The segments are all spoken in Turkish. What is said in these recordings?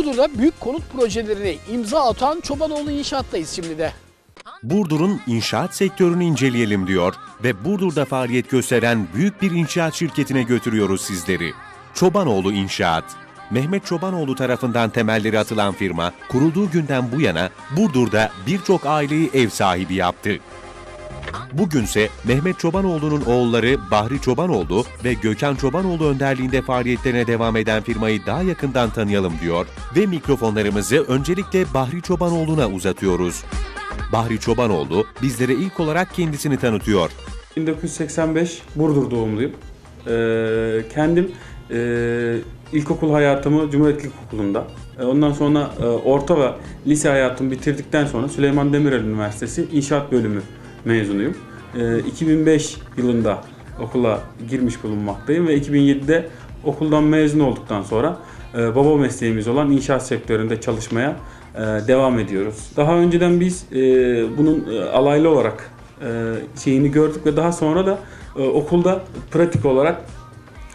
Burdur'da büyük konut projelerine imza atan Çobanoğlu İnşaat'tayız şimdi de. Burdur'un inşaat sektörünü inceleyelim diyor ve Burdur'da faaliyet gösteren büyük bir inşaat şirketine götürüyoruz sizleri. Çobanoğlu İnşaat. Mehmet Çobanoğlu tarafından temelleri atılan firma, kurulduğu günden bu yana Burdur'da birçok aileyi ev sahibi yaptı. Bugünse Mehmet Çobanoğlu'nun oğulları Bahri Çobanoğlu ve Gökhan Çobanoğlu önderliğinde faaliyetlerine devam eden firmayı daha yakından tanıyalım diyor ve mikrofonlarımızı öncelikle Bahri Çobanoğlu'na uzatıyoruz. Bahri Çobanoğlu bizlere ilk olarak kendisini tanıtıyor. 1985 Burdur doğumluyum. Ee, kendim e, ilkokul hayatımı Cumhuriyet İlkokulu'nda, e, ondan sonra e, orta ve lise hayatımı bitirdikten sonra Süleyman Demirel Üniversitesi İnşaat Bölümü mezunuyum. E, 2005 yılında okula girmiş bulunmaktayım ve 2007'de okuldan mezun olduktan sonra e, baba mesleğimiz olan inşaat sektöründe çalışmaya e, devam ediyoruz. Daha önceden biz e, bunun e, alaylı olarak e, şeyini gördük ve daha sonra da e, okulda pratik olarak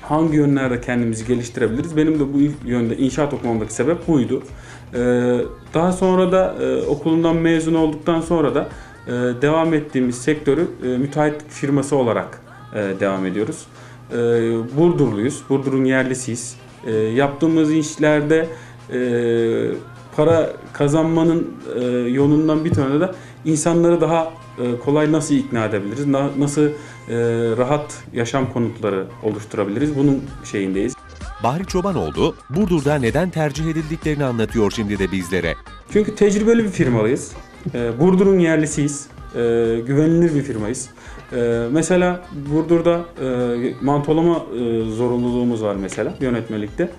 hangi yönlerde kendimizi geliştirebiliriz? Benim de bu yönde inşaat okumamdaki sebep buydu. E, daha sonra da e, okulundan mezun olduktan sonra da e, devam ettiğimiz sektörü e, müteahhitlik firması olarak e, devam ediyoruz. E, Burdurluyuz, Burdur'un yerlisiyiz. E, yaptığımız işlerde e, para kazanmanın e, yolundan bir tane de insanları daha e, kolay nasıl ikna edebiliriz, na- nasıl e, rahat yaşam konutları oluşturabiliriz bunun şeyindeyiz. Bahri Çobanoğlu Burdur'da neden tercih edildiklerini anlatıyor şimdi de bizlere. Çünkü tecrübeli bir firmalıyız. E, Burdur'un yerlisiyiz. E, güvenilir bir firmayız. E, mesela Burdur'da e, mantolama e, zorunluluğumuz var mesela yönetmelikte.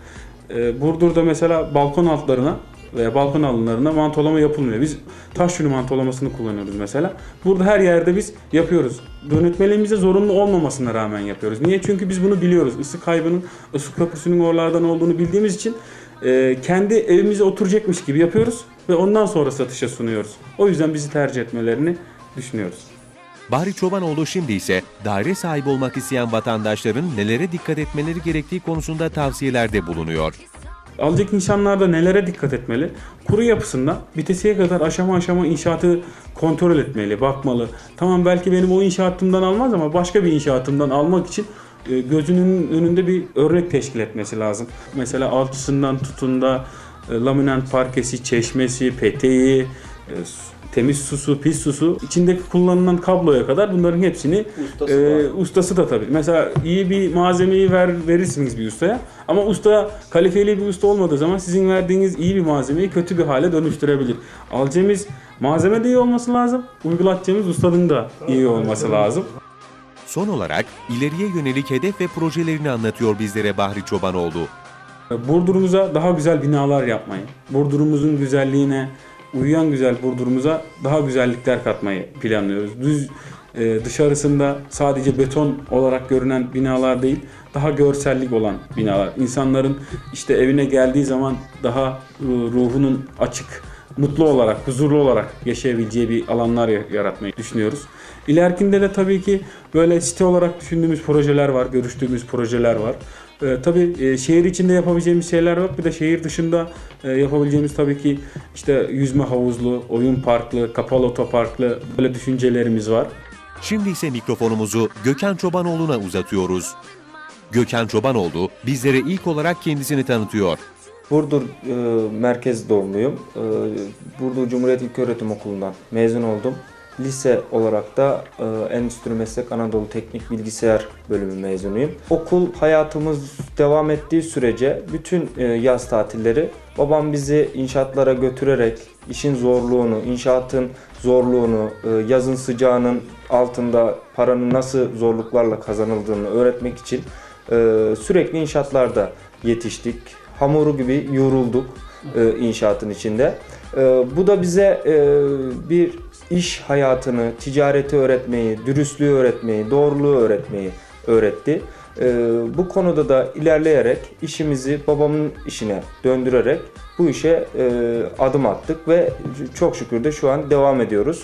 E, Burdur'da mesela balkon altlarına veya balkon alanlarına mantolama yapılmıyor. Biz taş yünü mantolamasını kullanıyoruz mesela. Burada her yerde biz yapıyoruz. Yönetmeliğimize zorunlu olmamasına rağmen yapıyoruz. Niye? Çünkü biz bunu biliyoruz. Isı kaybının, ısı köprüsünün oralardan olduğunu bildiğimiz için e, kendi evimize oturacakmış gibi yapıyoruz ve ondan sonra satışa sunuyoruz. O yüzden bizi tercih etmelerini düşünüyoruz. Bahri Çobanoğlu şimdi ise daire sahibi olmak isteyen vatandaşların nelere dikkat etmeleri gerektiği konusunda tavsiyelerde bulunuyor. Alacak insanlarda nelere dikkat etmeli? Kuru yapısında bitesiye kadar aşama aşama inşaatı kontrol etmeli, bakmalı. Tamam belki benim o inşaatımdan almaz ama başka bir inşaatımdan almak için gözünün önünde bir örnek teşkil etmesi lazım. Mesela alçısından tutun da e, laminant parkesi, çeşmesi, peteği, e, temiz susu, pis susu, içindeki kullanılan kabloya kadar bunların hepsini Ustası e, ustası da tabii. Mesela iyi bir malzemeyi ver, verirsiniz bir ustaya ama usta kalifeli bir usta olmadığı zaman sizin verdiğiniz iyi bir malzemeyi kötü bir hale dönüştürebilir. Alacağımız malzeme de iyi olması lazım, uygulatacağımız ustanın da iyi olması lazım. Son olarak ileriye yönelik hedef ve projelerini anlatıyor bizlere Bahri Çobanoğlu. Burdur'umuza daha güzel binalar yapmayı, Burdur'umuzun güzelliğine uyan güzel Burdur'umuza daha güzellikler katmayı planlıyoruz. Düz e, dışarısında sadece beton olarak görünen binalar değil, daha görsellik olan binalar. İnsanların işte evine geldiği zaman daha e, ruhunun açık, mutlu olarak, huzurlu olarak yaşayabileceği bir alanlar ya- yaratmayı düşünüyoruz. İlerikinde de tabii ki böyle site olarak düşündüğümüz projeler var, görüştüğümüz projeler var. Ee, tabii e, şehir içinde yapabileceğimiz şeyler var. Bir de şehir dışında e, yapabileceğimiz tabii ki işte yüzme havuzlu, oyun parklı, kapalı otoparklı böyle düşüncelerimiz var. Şimdi ise mikrofonumuzu Gökhan Çobanoğlu'na uzatıyoruz. Gökhan Çobanoğlu bizlere ilk olarak kendisini tanıtıyor. Burdur e, merkez doğumluyum. E, Burdur Cumhuriyet İlköğretim Okulu'ndan mezun oldum. Lise olarak da e, Endüstri Meslek Anadolu Teknik Bilgisayar bölümü mezunuyum. Okul hayatımız devam ettiği sürece bütün e, yaz tatilleri babam bizi inşaatlara götürerek işin zorluğunu, inşaatın zorluğunu, e, yazın sıcağının altında paranın nasıl zorluklarla kazanıldığını öğretmek için e, sürekli inşaatlarda yetiştik. Hamuru gibi yorulduk e, inşaatın içinde. E, bu da bize e, bir iş hayatını, ticareti öğretmeyi, dürüstlüğü öğretmeyi, doğruluğu öğretmeyi öğretti. E, bu konuda da ilerleyerek işimizi babamın işine döndürerek bu işe e, adım attık ve çok şükür de şu an devam ediyoruz.